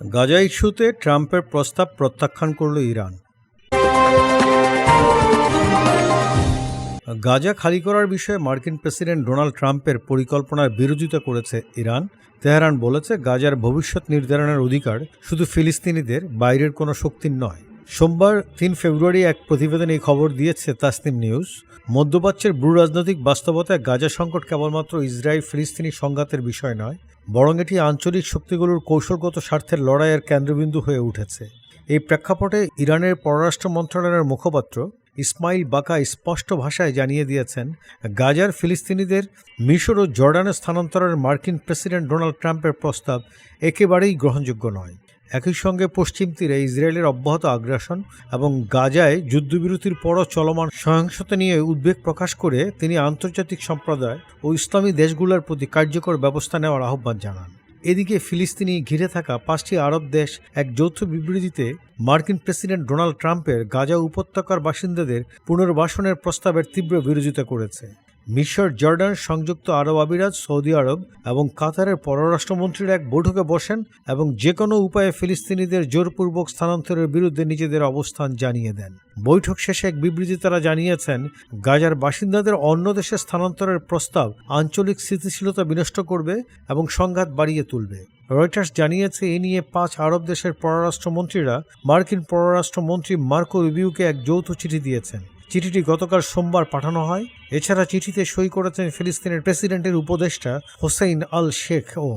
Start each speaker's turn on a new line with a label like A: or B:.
A: গাজা ইস্যুতে ট্রাম্পের প্রস্তাব প্রত্যাখ্যান করল ইরান। গাজা খালি করার বিষয়ে মার্কিন প্রেসিডেন্ট ডোনাল্ড ট্রাম্পের পরিকল্পনার বিরোধিতা করেছে ইরান। তেহরান বলেছে, গাজার ভবিষ্যৎ নির্ধারণের অধিকার শুধু ফিলিস্তিনিদের, বাইরের কোনো শক্তির নয়। সোমবার তিন ফেব্রুয়ারি এক প্রতিবেদনে এই খবর দিয়েছে তাসনিম নিউজ। মধ্যপ্রাচ্যের ভূ রাজনৈতিক বাস্তবতায় গাজা সংকট কেবলমাত্র ইসরায়েল ফিলিস্তিনি সংঘাতের বিষয় নয় বরং এটি আঞ্চলিক শক্তিগুলোর কৌশলগত স্বার্থের লড়াইয়ের কেন্দ্রবিন্দু হয়ে উঠেছে। এই প্রেক্ষাপটে ইরানের পররাষ্ট্র মন্ত্রণালয়ের মুখপাত্র ইসমাইল বাকা স্পষ্ট ভাষায় জানিয়ে দিয়েছেন, গাজার ফিলিস্তিনিদের মিশর ও জর্ডানে স্থানান্তরের মার্কিন প্রেসিডেন্ট ডোনাল্ড ট্রাম্পের প্রস্তাব একেবারেই গ্রহণযোগ্য নয়। একই সঙ্গে পশ্চিম তীরে ইসরায়েলের অব্যাহত আগ্রাসন এবং গাজায় যুদ্ধবিরতির পরও চলমান সহিংসতা নিয়ে উদ্বেগ প্রকাশ করে তিনি আন্তর্জাতিক সম্প্রদায় ও ইসলামী দেশগুলোর প্রতি কার্যকর ব্যবস্থা নেওয়ার আহ্বান জানান। এদিকে ফিলিস্তিনি ঘিরে থাকা পাঁচটি আরব দেশ এক যৌথ বিবৃতিতে মার্কিন প্রেসিডেন্ট ডোনাল্ড ট্রাম্পের গাজা উপত্যকার বাসিন্দাদের পুনর্বাসনের প্রস্তাবের তীব্র বিরোধিতা করেছে। মিশর, জর্ডান, সংযুক্ত আরব আমিরাত, সৌদি আরব এবং কাতারের পররাষ্ট্রমন্ত্রীরা এক বৈঠকে বসেন এবং যে কোনো উপায়ে ফিলিস্তিনিদের জোরপূর্বক স্থানান্তরের বিরুদ্ধে নিজেদের অবস্থান জানিয়ে দেন। বৈঠক শেষে এক বিবৃতি তারা জানিয়েছেন, গাজার বাসিন্দাদের অন্য দেশে স্থানান্তরের প্রস্তাব আঞ্চলিক স্থিতিশীলতা বিনষ্ট করবে এবং সংঘাত বাড়িয়ে তুলবে। রয়টার্স জানিয়েছে, এ নিয়ে পাঁচ আরব দেশের পররাষ্ট্রমন্ত্রীরা মার্কিন পররাষ্ট্রমন্ত্রী মার্কো রিবিউকে এক যৌথ চিঠি দিয়েছেন। চিঠিটি গতকাল সোমবার পাঠানো হয়। এছাড়া চিঠিতে সই করেছেন ফিলিস্তিনের প্রেসিডেন্টের উপদেষ্টা হোসেইন আল শেখ ও।